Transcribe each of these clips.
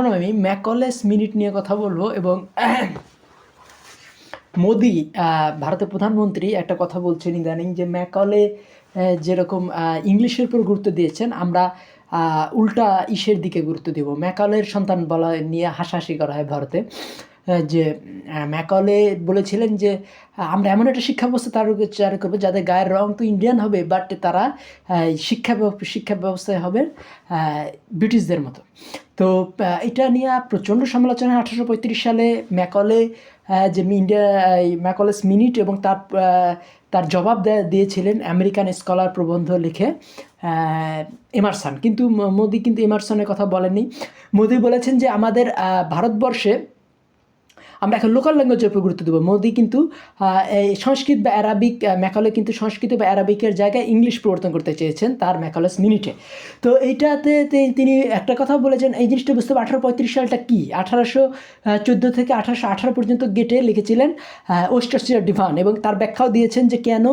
এখন আমি ম্যাকলেস মিনিট নিয়ে কথা বলব এবং মোদি ভারতের প্রধানমন্ত্রী একটা কথা বলছেন ইদানিং যে ম্যাকলে যেরকম ইংলিশের উপর গুরুত্ব দিয়েছেন, আমরা উল্টা ইসের দিকে গুরুত্ব দেব। ম্যাকলের সন্তান বলা নিয়ে হাসাহাসি করা হয় ভারতে। যে ম্যাকলে বলেছিলেন যে আমরা এমন একটা শিক্ষা ব্যবস্থা তার চালু করব যাদের গায়ের রং তো ইন্ডিয়ান হবে বাট তারা শিক্ষা শিক্ষা ব্যবস্থায় হবে ব্রিটিশদের মতো। তো এটা নিয়ে প্রচণ্ড সমালোচনা। আঠারোশো পঁয়ত্রিশ সালে ম্যাকলে যে ইন্ডিয়া ম্যাকলেস মিনিট এবং তার তার জবাব দেয়া- দিয়েছিলেন আমেরিকান স্কলার প্রবন্ধ লিখে এমারসন। কিন্তু মোদি কিন্তু এমারসনের কথা বলেননি। মোদি বলেছেন যে, আমাদের ভারতবর্ষে আমরা এখন লোকাল ল্যাঙ্গুয়েজের উপর গুরুত্ব দেবো। মোদি কিন্তু সংস্কৃত বা অ্যারাবিক ম্যাকালে কিন্তু সংস্কৃত বা অ্যারাবিকের জায়গায় ইংলিশ প্রবর্তন করতে চেয়েছেন তার ম্যাকালেস মিনিটে। তো এইটাতে তিনি একটা কথা বলেছেন এই জিনিসটা বুঝতে হবে আঠারো পঁয়ত্রিশ সালটা কী? আঠারোশো চোদ্দ থেকে আঠারোশো আঠারো পর্যন্ত গেটে লিখেছিলেন ওয়েস্টার্সিয়ার ডিভান এবং তার ব্যাখ্যাও দিয়েছেন যে কেন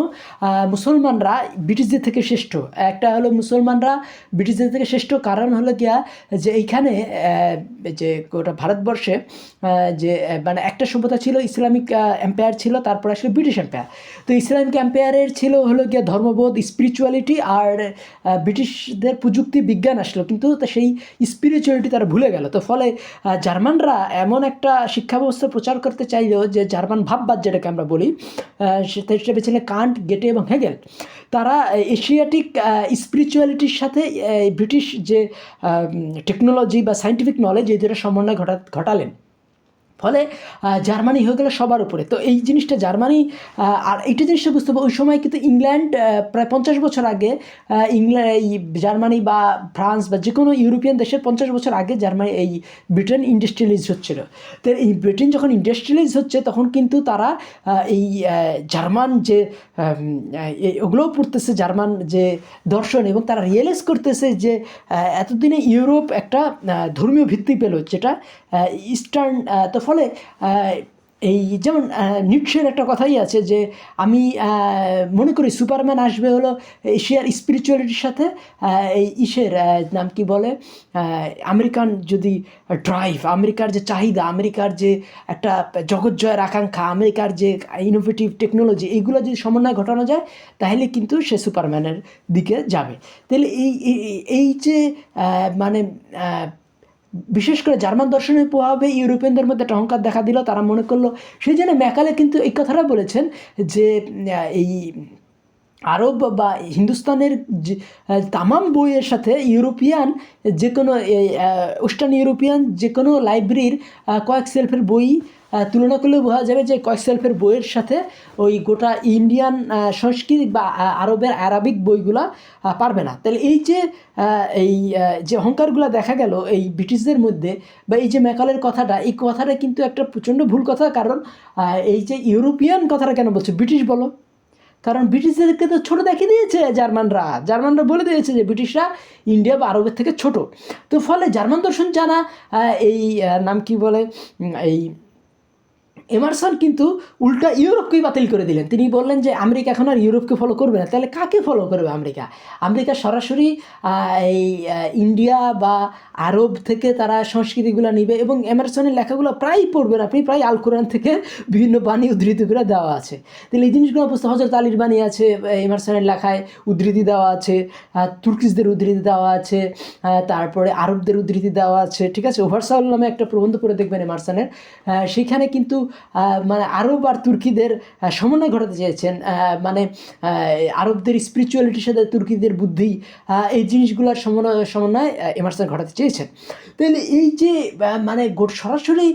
মুসলমানরা ব্রিটিশদের থেকে শ্রেষ্ঠ। একটা হলো মুসলমানরা ব্রিটিশদের থেকে শ্রেষ্ঠ কারণ হলো গিয়া যে এইখানে যে গোটা ভারতবর্ষে যে আহ, মানে একটা সভ্যতা ছিল, ইসলামিক এম্পায়ার ছিল, তারপর আসলে ব্রিটিশ এম্পায়ার তো ইসলামিক এম্পায়ারের ছিল হলো গিয়ে ধর্মবোধ স্পিরিচুয়ালিটি আর ব্রিটিশদের প্রযুক্তি বিজ্ঞান আসলো। কিন্তু সেই স্পিরিচুয়ালিটি তারা ভুলে গেল। তো ফলে জার্মানরা এমন একটা শিক্ষা ব্যবস্থা প্রচার করতে চাইলো যে জার্মান ভাববাদ যেটাকে আমরা বলি সেটা ছিলেন কান্ট, গেটে এবং হেগেল। তারা এশিয়াটিক স্পিরিচুয়ালিটির সাথে ব্রিটিশ যে টেকনোলজি বা সাইন্টিফিক নলেজ এই দুটো সমন্বয় ঘটা, ঘটালেন। ফলে জার্মানি হয়ে গেল সবার উপরে। তো এই জিনিসটা জার্মানি আর এইটা জিনিসটা বুঝতে হবে, ওই সময় কিন্তু ইংল্যান্ড প্রায় পঞ্চাশ বছর আগে ইংল্যান্ড, এই জার্মানি বা ফ্রান্স বা যে কোনো ইউরোপিয়ান দেশের পঞ্চাশ বছর আগে জার্মানি এই ব্রিটেন ইন্ডাস্ট্রিয়ালাইজ হচ্ছিল। তো এই ব্রিটেন যখন ইন্ডাস্ট্রিয়ালাইজ হচ্ছে, তখন কিন্তু তারা এই জার্মান যে ওগুলোও পড়তেছে, জার্মান যে দর্শন এবং তারা রিয়েলাইজ করতেছে যে এতদিনে ইউরোপ একটা ধর্মীয় ভিত্তি পেল, যেটা ইস্টার্ন তো ফলে এই যেমন নিটসের একটা কথাই আছে যে, আমি মনে করি সুপারম্যান আসবে হলো এশিয়ার স্পিরিচুয়ালিটির সাথে এই ইসের নাম কি বলে আমেরিকান যদি ড্রাইভ আমেরিকার যে চাহিদা, আমেরিকার যে একটা জগৎ জয়ের আকাঙ্ক্ষা, আমেরিকার যে ইনোভেটিভ টেকনোলজি এইগুলো যদি সমন্বয় ঘটানো যায়, তাহলে কিন্তু সে সুপারম্যানের দিকে যাবে। তাহলে এই, এই- যে মানে বিশেষ করে জার্মান দর্শনের প্রভাবে ইউরোপিয়ানদের মধ্যে একটা অহংকার দেখা দিল, তারা মনে করল, সেই জন্য ম্যাকালে কিন্তু এই কথাটা বলেছেন যে এই আরব বা হিন্দুস্তানের যে তামাম বইয়ের সাথে ইউরোপিয়ান যে কোনো ওয়েস্টার্ন ইউরোপিয়ান যে কোনো লাইব্রেরির কয়েক সেলফের বই তুলনা করলে বোঝা যাবে যে কয়েক সেলফের বইয়ের সাথে ওই গোটা ইন্ডিয়ান আহ, সংস্কৃতি বা আরবের আরবিক বইগুলা পারবে না। তাহলে এই যে এই যে অহংকারগুলো দেখা গেল এই ব্রিটিশদের মধ্যে বা এই যে ম্যাকালের কথাটা এই কথাটা কিন্তু একটা প্রচণ্ড ভুল কথা। কারণ এই যে ইউরোপিয়ান কথাটা কেন বলছে? ব্রিটিশ বলো। কারণ ব্রিটিশদেরকে তো ছোট দেখিয়ে দিয়েছে জার্মানরা। জার্মানরা বলে দিয়েছে যে ব্রিটিশরা ইন্ডিয়া বা আরবের থেকে ছোট। তো ফলে জার্মান দর্শন জানা এই নাম কি বলে? এই এমারসন কিন্তু উল্টা ইউরোপকেই বাতিল করে দিলেন। তিনি বললেন যে, আমেরিকা এখন আর ইউরোপকে ফলো করবে না। তাহলে কাকে ফলো করবে আমেরিকা? আমেরিকা সরাসরি এই ইন্ডিয়া বা আরব থেকে তারা সংস্কৃতিগুলো নিবে এবং এমারসনের লেখাগুলো প্রায় পড়বেন আপনি প্রায় আল কোরআন থেকে বিভিন্ন বাণী উদ্ধৃতি করে দেওয়া আছে। তাহলে এই জিনিসগুলো বুঝতে হজরত আলীর বাণী আছে, এমারসনের লেখায় উদ্ধৃতি দেওয়া আছে তুর্কিশদের উদ্ধৃতি দেওয়া আছে তারপরে আরবদের উদ্ধৃতি দেওয়া আছে, ঠিক আছে? ওভারসাউল নামে একটা প্রবন্ধ পড়ে দেখবেন এমারসনের। সেখানে কিন্তু মানে আরব আর তুর্কিদের সমন্বয় ঘটাতে চেয়েছেন। মানে আরবদের স্পিরিচুয়ালিটির সাথে তুর্কিদের বুদ্ধি এই জিনিসগুলোর সমন্বয় সমন্বয় এমারসন ঘটাতে চেয়েছেন। তাহলে এই যে মানে সরাসরি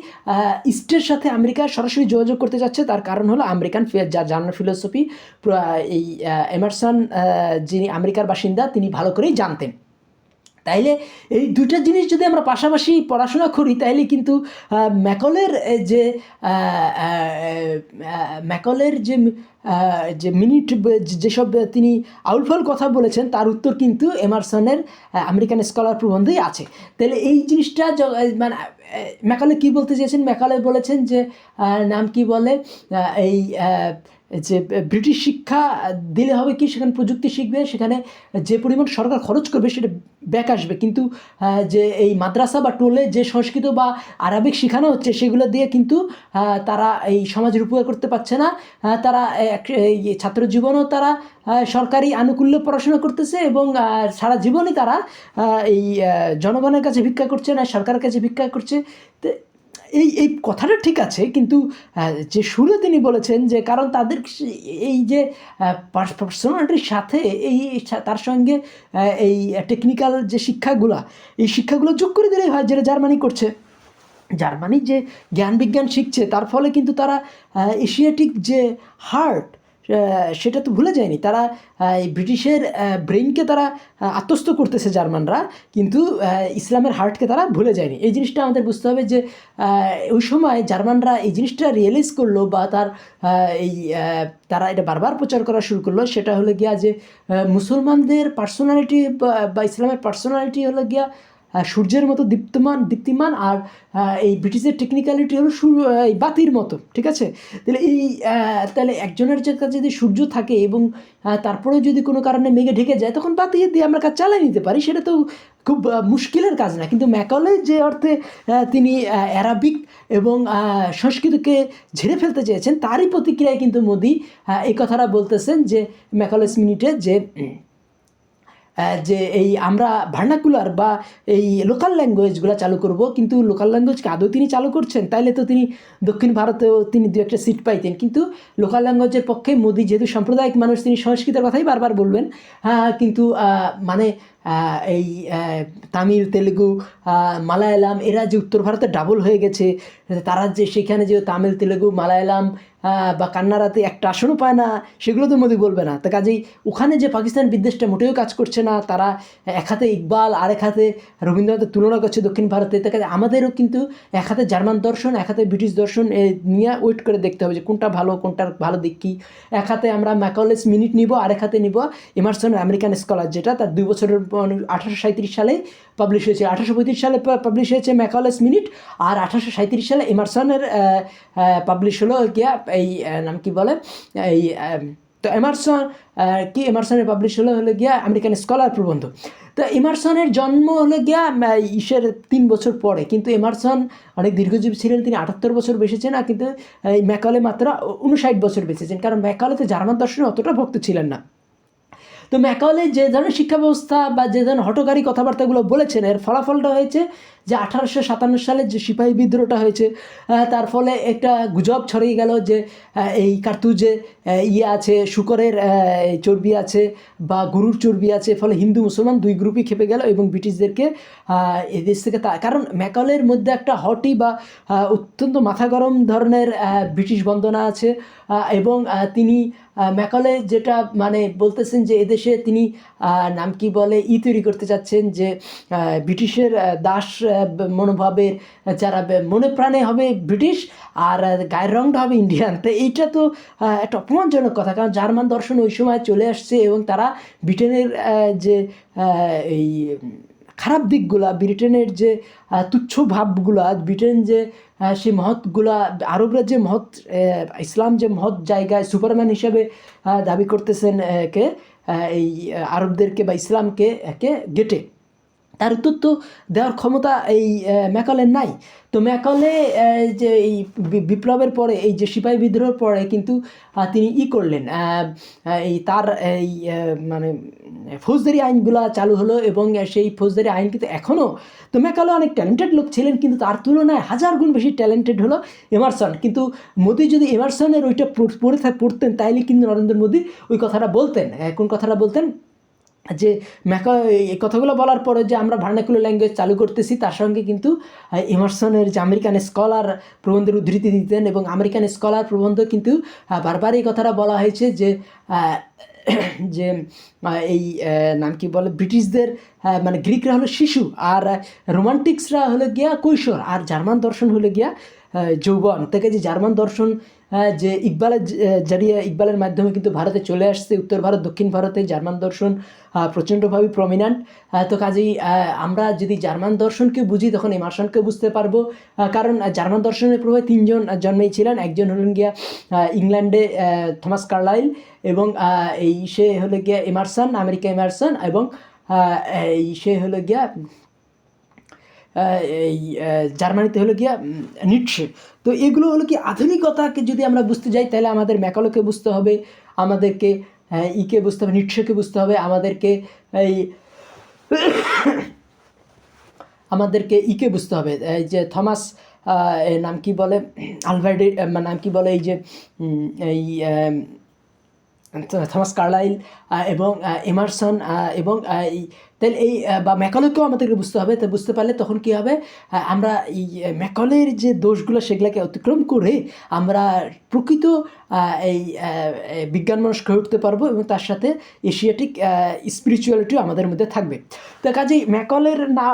ইস্টের সাথে আমেরিকা সরাসরি যোগাযোগ করতে যাচ্ছে, তার কারণ হলো আমেরিকান যা, জার্নাল ফিলোসফি এই এমারসন যিনি আমেরিকার বাসিন্দা, তিনি ভালো করেই জানতেন। তাইলে এই দুইটা জিনিস যদি আমরা পাশাপাশি পড়াশোনা করি তাহলে কিন্তু ম্যাকলের যে ম্যাকলের যে যে মিনিট যেসব তিনি আউলফল কথা বলেছেন, তার উত্তর কিন্তু এমারসনের আমেরিকান স্কলার প্রবন্ধেই আছে। তাহলে এই জিনিসটা মানে ম্যাকলে কী বলতে চেয়েছেন? ম্যাকলে বলেছেন যে নাম কি বলে? এই যে ব্রিটিশ শিক্ষা দিলে হবে কি? সেখানে প্রযুক্তি শিখবে, সেখানে যে পরিমাণ সরকার খরচ করবে, সেটা ব্যাক আসবে। কিন্তু যে এই মাদ্রাসা বা টোলে যে সংস্কৃত বা আরবিক শেখানো হচ্ছে, সেগুলো দিয়ে কিন্তু তারা এই সমাজের উপকার করতে পারছে না। তারা এই ছাত্র জীবনেও তারা সরকারি আনুকূল্য পড়াশোনা করতেছে এবং সারা জীবনই তারা এই জনগণের কাছে ভিক্ষা করছে না, সরকারের কাছে ভিক্ষা করছে। এই এই কথাটা ঠিক আছে, কিন্তু যে শুরু তিনি বলেছেন যে কারণ তাদের এই যে পার্সোনালিটির সাথে এই তার সঙ্গে এই টেকনিক্যাল যে শিক্ষাগুলা, এই শিক্ষাগুলো যোগ করে দিলেই হয় যেটা জার্মানি করছে। জার্মানি যে জ্ঞান বিজ্ঞান শিখছে, তার ফলে কিন্তু তারা এশিয়াটিক যে হার্ট সেটা তো ভুলে যায়নি। তারা এই ব্রিটিশের ব্রেইনকে তারা আত্মস্থ করতেছে জার্মানরা, কিন্তু ইসলামের হার্টকে তারা ভুলে যায়নি। এই জিনিসটা আমাদের বুঝতে হবে যে ওই সময় জার্মানরা এই জিনিসটা রিয়েলাইজ করল বা তার এই তারা এটা বারবার প্রচার করা শুরু করল। সেটা হলো গিয়া যে মুসলমানদের পার্সোনালিটি বা ইসলামের পার্সোনালিটি হলো গিয়া সূর্যের মতো দীপ্তমান, দীপ্তিমান আর এই ব্রিটিশের টেকনিক্যালিটি হলো এই বাতির মতো, ঠিক আছে? তাহলে এই তাহলে একজনের কাছে যদি সূর্য থাকে এবং তারপরেও যদি কোনো কারণে মেঘে ঢেকে যায়, তখন বাতি দিয়ে আমরা কাজ চালিয়ে নিতে পারি, সেটা তো খুব মুশকিলের কাজ না। কিন্তু ম্যাকলে যে অর্থে তিনি অ্যারাবিক এবং সংস্কৃতকে ঝেড়ে ফেলতে চেয়েছেন, তারই প্রতিক্রিয়ায় কিন্তু মোদি এই কথাটা বলতেছেন যে ম্যাকলেস মিনিটে যে যে এই আমরা ভার্নাকুলার বা এই লোকাল ল্যাঙ্গুয়েজগুলো চালু করব কিন্তু লোকাল ল্যাঙ্গুয়েজকে আদৌ তিনি চালু করছেন? তাইলে তো তিনি দক্ষিণ ভারতেও তিনি দু একটা সিট পাইতেন। কিন্তু লোকাল ল্যাঙ্গুয়েজের পক্ষে মোদি যেহেতু সাম্প্রদায়িক মানুষ তিনি সংস্কৃতের কথাই বারবার বলবেন। হ্যাঁ কিন্তু আহ, মানে এই তামিল তেলেগু মালায়ালাম এরা যে উত্তর ভারতে ডাবল হয়ে গেছে তারা যে সেখানে যে তামিল তেলেগু মালায়ালাম বা কান্নারাতে একটা আসনও পায় না, সেগুলো তো মোদি বলবে না। তো কাজেই ওখানে যে পাকিস্তান বিদ্বেষটা মোটেও কাজ করছে না, তারা এক হাতে ইকবাল, আরেক হাতে রবীন্দ্রনাথের তুলনা করছে দক্ষিণ ভারতে, তো কাজে আমাদেরও কিন্তু এক হাতে জার্মান দর্শন, এক হাতে ব্রিটিশ দর্শন নিয়ে ওয়েট করে দেখতে হবে যে কোনটা ভালো, কোনটার ভালো দিক কী। এক হাতে আমরা ম্যাকলেস মিনিট নিব, আরেক হাতে নিব এমারসনের আমেরিকান স্কলার, যেটা তার দুই বছরের আঠারোশো সাঁত্রিশ সালে পাবলিশ হয়েছে। আঠারোশো পঁয়ত্রিশ সালে পাবলিশ হয়েছে ম্যাকলেস মিনিট, আর আঠারোশো সাঁত্রিশ সালে এমারসনের পাবলিশ হলো গিয়া এই নাম কি বলে? এই তো এমারসন কি এমারসনের পাবলিশ হলো হলো গিয়া আমেরিকান স্কলার প্রবন্ধ। তো এমারসনের জন্ম হলো গিয়া ঈশ্বরের তিন বছর পরে। কিন্তু এমারসন অনেক দীর্ঘজীবী ছিলেন, তিনি আটাত্তর বছর বেঁচেছেন আর কিন্তু ম্যাকলে মাত্র উনষাট বছর বেঁচেছেন কারণ ম্যাকালেতে জার্মান দর্শনে অতটা ভক্ত ছিলেন না। তো ম্যাকালে যে ধরনের শিক্ষা ব্যবস্থা বা যে ধরনের হটকারী কথাবার্তাগুলো বলেছেন, এর ফলাফলটা হয়েছে যে আঠারোশো সাতান্ন সালে যে সিপাহী বিদ্রোহটা হয়েছে তার ফলে একটা গুজব ছড়িয়ে গেল যে এই কার্তুজে ইয়ে আছে, শুকরের চর্বি আছে বা গরুর চর্বি আছে ফলে হিন্দু মুসলমান দুই গ্রুপই খেপে গেল এবং ব্রিটিশদেরকে এদেশ থেকে তা কারণ ম্যাকলের মধ্যে একটা হটি বা অত্যন্ত মাথা গরম ধরনের ব্রিটিশ বন্দনা আছে এবং তিনি ম্যাকলে যেটা মানে বলতেছেন যে এদেশে তিনি নাম কি বলে, ই তৈরি করতে চাচ্ছেন যে ব্রিটিশের দাস মনোভাবের, যারা মনে প্রাণে হবে ব্রিটিশ আর গায়ের রংটা হবে ইন্ডিয়ান। তো এইটা তো একটা অপমানজনক কথা। কারণ জার্মান দর্শন ওই সময় চলে আসছে এবং তারা ব্রিটেনের যে এই খারাপ দিকগুলা, ব্রিটেনের যে তুচ্ছ ভাবগুলা, ব্রিটেন যে সেই মহৎগুলা, আরবরা যে মহৎ ইসলাম যে মহৎ জায়গায় সুপারম্যান হিসাবে দাবি করতেছেন কে এই, আরবদেরকে বা ইসলামকে, একে, গেটে। তার উত্তর তো দেওয়ার ক্ষমতা এই ম্যাকলের নাই। তো ম্যাকলে যে এই বিপ্লবের পরে, এই যে সিপাহী বিদ্রোহের পরে কিন্তু তিনি ই করলেন। এই তার, এই মানে ফৌজদারি আইনগুলো চালু হলো এবং সেই ফৌজদারি আইন কিন্তু এখনও তো ম্যাকালে অনেক ট্যালেন্টেড লোক ছিলেন, কিন্তু তার তুলনায় হাজার গুণ বেশি ট্যালেন্টেড হলো এমারসন। কিন্তু মোদি যদি এমারসনের ওইটা পড়- পড়ে পড়তেন, তাইলে কিন্তু নরেন্দ্র মোদী ওই কথাটা বলতেন। কোন কথাটা বলতেন? যে ম্যাকা এই কথাগুলো বলার পরে যে আমরা ভার্নাকুলার ল্যাঙ্গুয়েজ চালু করতেছি তার সঙ্গে কিন্তু আহ, এমারসনের যে আমেরিকান স্কলার প্রবন্ধের উদ্ধৃতি দিতেন এবং আমেরিকান স্কলার প্রবন্ধ কিন্তু বারবার এই কথাটা বলা হয়েছে যে যে এই নাম কি বলে ব্রিটিশদের মানে গ্রিকরা হলো শিশু আর রোমান্টিক্সরা হলো গিয়া কৈশোর আর জার্মান দর্শন হলো গিয়া যৌবন। থেকে যে জার্মান দর্শন যে ইকবালের জারিয়া ইকবালের মাধ্যমে কিন্তু ভারতে চলে আসছে। উত্তর ভারত, দক্ষিণ ভারতে জার্মান দর্শন প্রচণ্ডভাবে প্রমিনেন্ট তো কাজেই আমরা যদি জার্মান দর্শনকে বুঝি, তখন এমার্সনকে বুঝতে পারব। কারণ জার্মান দর্শনের প্রভাবে তিনজন জন্মেছিলেন একজন হলেন গিয়া ইংল্যান্ডে থমাস কার্লাইল এবং এই সে হলো গিয়া এমারসন, আমেরিকা এমারসন এবং এই সে হলো গিয়া এই জার্মানিতে হলো গিয়া নিটসে তো এগুলো হলো কি আধুনিকতাকে যদি আমরা বুঝতে যাই, তাহলে আমাদের ম্যাকলোকে বুঝতে হবে, আমাদেরকে ইকে বুঝতে হবে নিটসেকে বুঝতে হবে, আমাদেরকে এই আমাদেরকে ইকে বুঝতে হবে। এই যে থমাস নাম কি বলে, আলভার্ডি নাম কি বলে, এই যে এই থমাস কার্লাইল এবং এমারসন এবং তাহলে এই বা ম্যাকলেকেও আমাদেরকে বুঝতে হবে। তো বুঝতে পারলে তখন কী হবে? আমরা এই ম্যাকলের যে দোষগুলো সেগুলোকে অতিক্রম করে আমরা প্রকৃত এই বিজ্ঞান মানুষ হয়ে উঠতে পারব এবং তার সাথে এশিয়াটিক স্পিরিচুয়ালিটিও আমাদের মধ্যে থাকবে। তো কাজেই ম্যাকলের না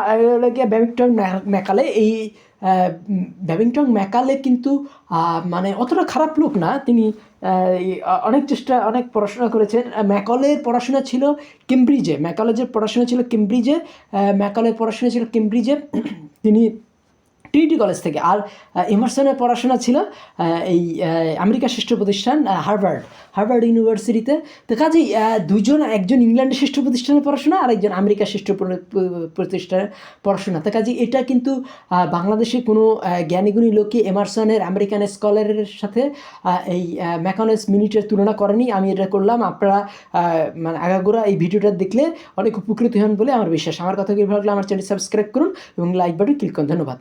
ব্যামিংটন ম্যাকালে এই ব্যাবিংটন ম্যাকালে কিন্তু মানে অতটা খারাপ লোক না। তিনি অনেক চেষ্টা, অনেক পড়াশোনা করেছেন। ম্যাকলের পড়াশোনা ছিল কেমব্রিজে। ম্যাকলেজের পড়াশোনা ছিল কেমব্রিজে ম্যাকলের পড়াশোনা ছিল কেমব্রিজে। তিনি ট্রিনিটি কলেজ থেকে। আর আহ, এমারসনের পড়াশোনা ছিল এই আমেরিকা শ্রেষ্ঠ প্রতিষ্ঠান হার্ভার্ড হার্ভার্ড ইউনিভার্সিটিতে তো কাজেই দুজন একজন ইংল্যান্ডের শ্রেষ্ঠ প্রতিষ্ঠানের পড়াশোনা আর একজন আমেরিকা শ্রেষ্ঠ প্র- প্র- প্রতিষ্ঠানের পড়াশোনা। তো কাজেই এটা কিন্তু বাংলাদেশে কোনো জ্ঞানীগুণী লোকই এমারসনের আমেরিকান স্কলারের সাথে এই ম্যাকনস মিনিটের তুলনা করেনি। আমি এটা করলাম। আপনারা মানে আগাগোড়া এই ভিডিওটা দেখলে অনেক উপকৃত হন বলে আমার বিশ্বাস। আমার কথা কি ভালো লাগলে? আমার চ্যানেল সাবস্ক্রাইব করুন এবং লাইক বাটন ক্লিক করুন। ধন্যবাদ।